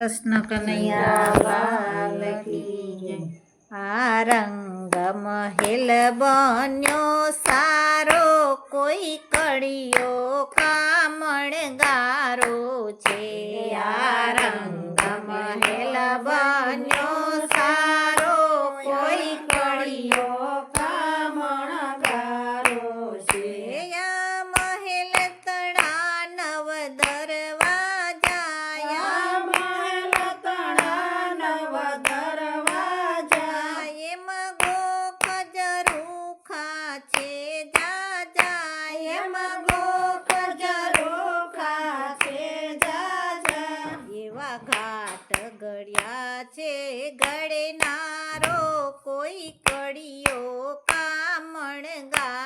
કૃષ્ણ કનૈયા આ રંગ મહેલ બન્યો સારો, કોઈ કડિયો કામણ ગારો છે. આ રંગ મહેલ ઘડનારો કોઈ કડિયો કામણ ગા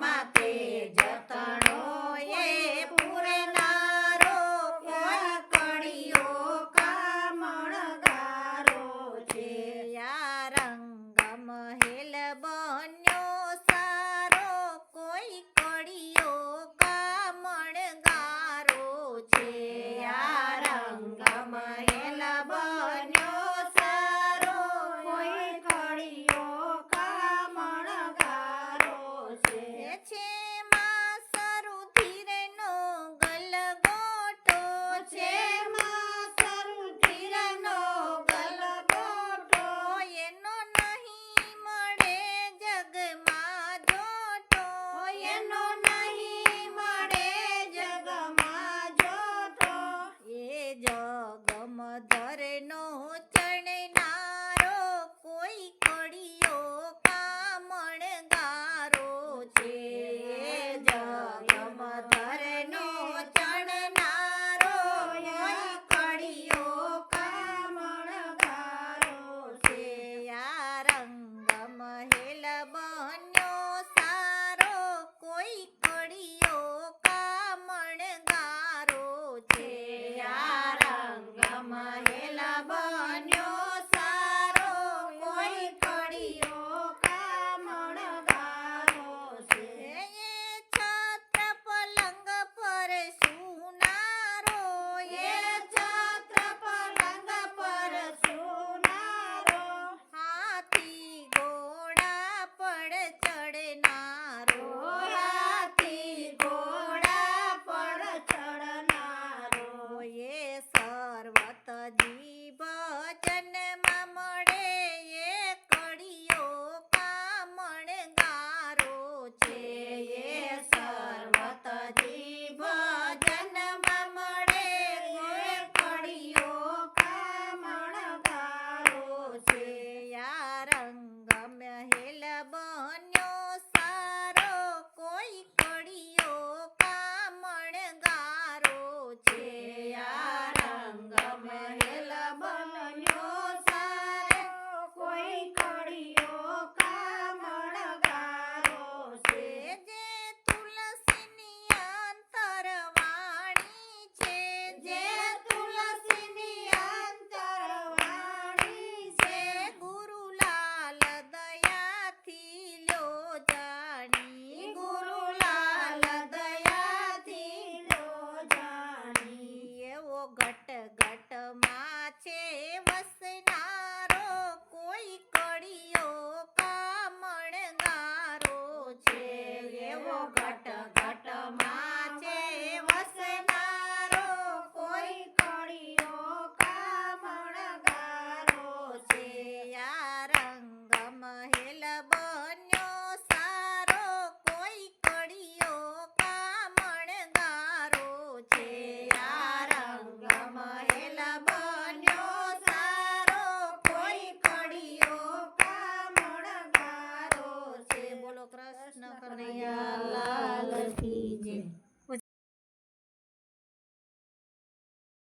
My. 年轻